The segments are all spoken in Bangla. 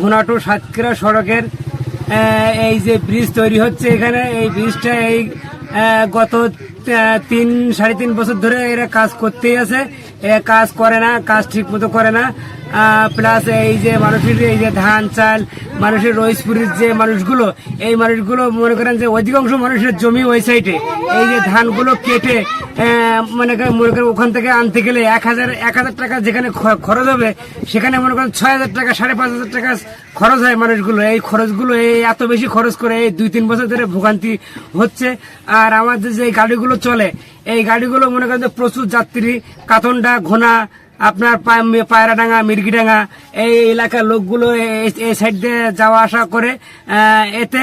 ঘোনাটু সাতক্ষীরা সড়কের এই যে ব্রিজ তৈরি হচ্ছে এখানে, এই ব্রিজটা এই গত তিন, সাড়ে তিন বছর ধরে এরা কাজ করতেই আছে। এরা কাজ করে না, কাজ ঠিক মতো করে না। প্লাস এই যে মানুষের এই যে ধান, চাল, মানুষের রইসপুরের যে মানুষগুলো, এই মানুষগুলো মনে করেন যে অধিকাংশ মানুষের জমি ওই সাইডে এই যে ধানগুলো কেটে মনে করেন মনে করেন ওখান থেকে আনতে গেলে এক হাজার এক হাজার টাকা যেখানে খরচ হবে, সেখানে মনে করেন ছয় হাজার টাকা, সাড়ে পাঁচ হাজার টাকা খরচ হয় মানুষগুলো। এই খরচগুলো এই এত বেশি খরচ করে এই দুই, তিন বছর ধরে ভোগান্তি হচ্ছে। আর আমাদের যে গাড়িগুলো চলে, এই গাড়িগুলো মনে করেন যে প্রচুর যাত্রী, কাতনডা, ঘোনা আপনার পায়রাডাঙ্গা, মির্গিডাঙ্গা, এই এলাকার লোকগুলো এই- সাইড দিয়ে যাওয়া আসা করে এতে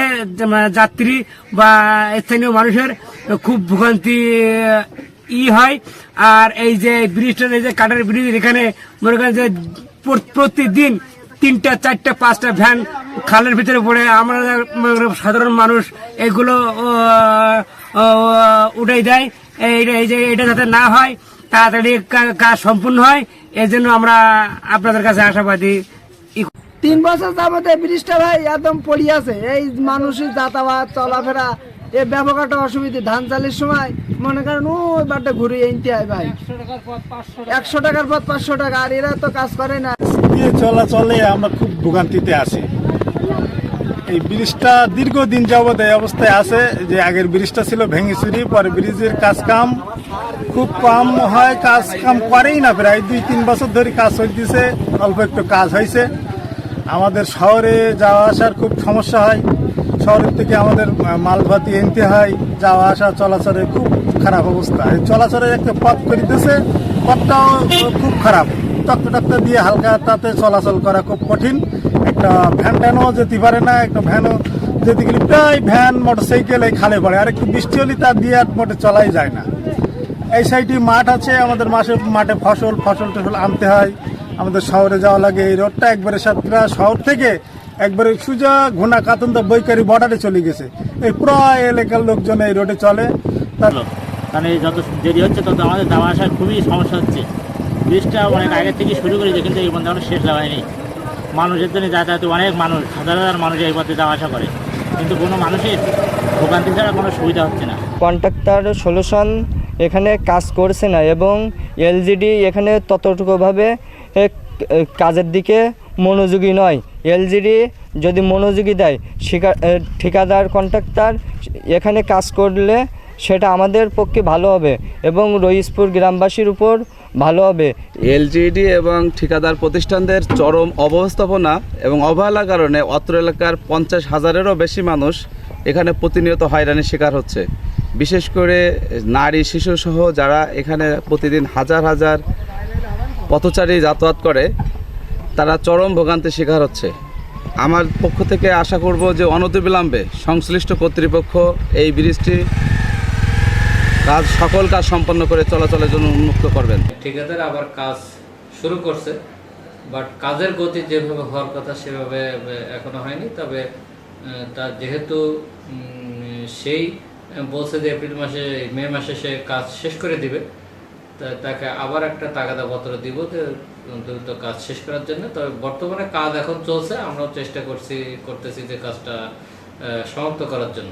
যাত্রী বা স্থানীয় মানুষের খুব ভোগান্তি ই হয়। আর এই যে ব্রিজটা, এই যে কাঠের ব্রিজ, এখানে মনে করেন যে প্রতিদিন তিনটা, চারটা, পাঁচটা ভ্যান খালের ভিতরে পড়ে। আমরা সাধারণ মানুষ এগুলো উঠে দেয়। এই যে, এটা যাতে না হয় তাড়াতাড়ি কাজ সম্পূর্ণ হয় এই জন্য আমরা আপনাদের কাছে আশাবাদী। তিন বছর যাবত এই ব্রিজটা ভাই একদম পড়ি আছে। এই মানুষের যাতায়াত চলাফেরা এ ব্যাপক একটা অসুবিধা। ধান চালের সময় মনে করেন ওই বারটা ঘুরে এনতে হয় ভাই। একশো টাকার পথ পাঁচশো টাকা। আর এরা তো কাজ করে না। দিয়ে চলাচলে আমরা খুব ভোগান্তিতে আছি। এই ব্রিজটা দীর্ঘদিন যাবৎ এই অবস্থায় আছে, যে আগের ব্রিজটা ছিল ভেঙে চুরি পরে ব্রিজের কাজ কাম খুব কম হয় কাজ কাম করেই না, প্রায় দুই তিন বছর ধরে কাজ হইতেছে, অল্প একটু কাজ হয়েছে আমাদের শহরে যাওয়া আসার খুব সমস্যা হয়, শহরের থেকে আমাদের মালভাতি এনতে হয়, যাওয়া আসা চলাচলে খুব খারাপ অবস্থা। চলাচলের একটা পথ করিতেছে, পথটাও খুব খারাপ। টক্কা টক্কা দিয়ে হালকা তাতে চলাচল করা খুব কঠিন। একটা ভ্যান ট্যানও যেতে পারে না, একটা ভ্যানও যেতে গেলে প্রায় ভ্যান, মোটরসাইকেল এই খালে পড়ে, আর একটু বৃষ্টি হলে তার দিয়ে আর মোটে চলাই যায় না। এই সাইডে মাঠ আছে, আমাদের মাসে, মাঠে ফসল ফসল টসল আনতে হয়। আমাদের শহরে যাওয়া লাগে, এই রোডটা একবারে সাতক্ষীরা শহর থেকে একবারে সুজা ঘোনা কাতন্দা বৈকারি বর্ডারে চলে গেছে। এই প্রায় এলাকার লোকজন এই রোডে চলে। তার এই যত দেরি হচ্ছে, তত আমাদের যাওয়া আসার খুবই সমস্যা হচ্ছে। ব্রিজটা অনেক আগে থেকে শুরু করেছে, কিন্তু এই পর্যন্ত শেষ হয়নি। মানুষের জন্য যাতায়াতে অনেক মানুষ, হাজার হাজার মানুষ এই পথে যাওয়া আসা করে। কিন্তু কোনো মানুষের ভোগান্তি ছাড়া কোনো সুবিধা হচ্ছে না। কন্ট্রাক্টর সলিউশন এখানে কাজ করছে না এবং এলজিডি এখানে ততটুকুভাবে কাজের দিকে মনোযোগী নয়। এলজিডি যদি মনোযোগী দেয় ঠিকাদার, কন্ট্রাক্টর এখানে কাজ করলে সেটা আমাদের পক্ষে ভালো হবে এবং রইসপুর গ্রামবাসীর উপর ভালো হবে। এলজিডি এবং ঠিকাদার প্রতিষ্ঠানদের চরম অবস্থাপনা এবং অবহেলার কারণে অত্র এলাকার পঞ্চাশ হাজারেরও বেশি মানুষ এখানে প্রতিনিয়ত হয়রানির শিকার হচ্ছে। বিশেষ করে নারী, শিশুসহ যারা এখানে প্রতিদিন হাজার হাজার পথচারী যাতায়াত করে, তারা চরম ভোগান্তির শিকার হচ্ছে। আমার পক্ষ থেকে আশা করব যে অনতিবিলম্বে সংশ্লিষ্ট কর্তৃপক্ষ এই ব্রিজটি কাজ, সকল কাজ সম্পন্ন করে চলাচলের জন্য উন্মুক্ত করবেন। ঠিকাদার আবার কাজ শুরু করছে বাট কাজের গতি যেভাবে হওয়ার কথা সেভাবে এখনও হয়নি। তবে তার যেহেতু সেই বলছে যে এপ্রিল মাসে, মে মাসে সে কাজ শেষ করে দিবে। তাকে আবার একটা তাগাদা পত্র দিব দ্রুত কাজ শেষ করার জন্য। তবে বর্তমানে কাজ এখন চলছে, আমরাও চেষ্টা করছি, করতেছি যে কাজটা সমাপ্ত করার জন্য।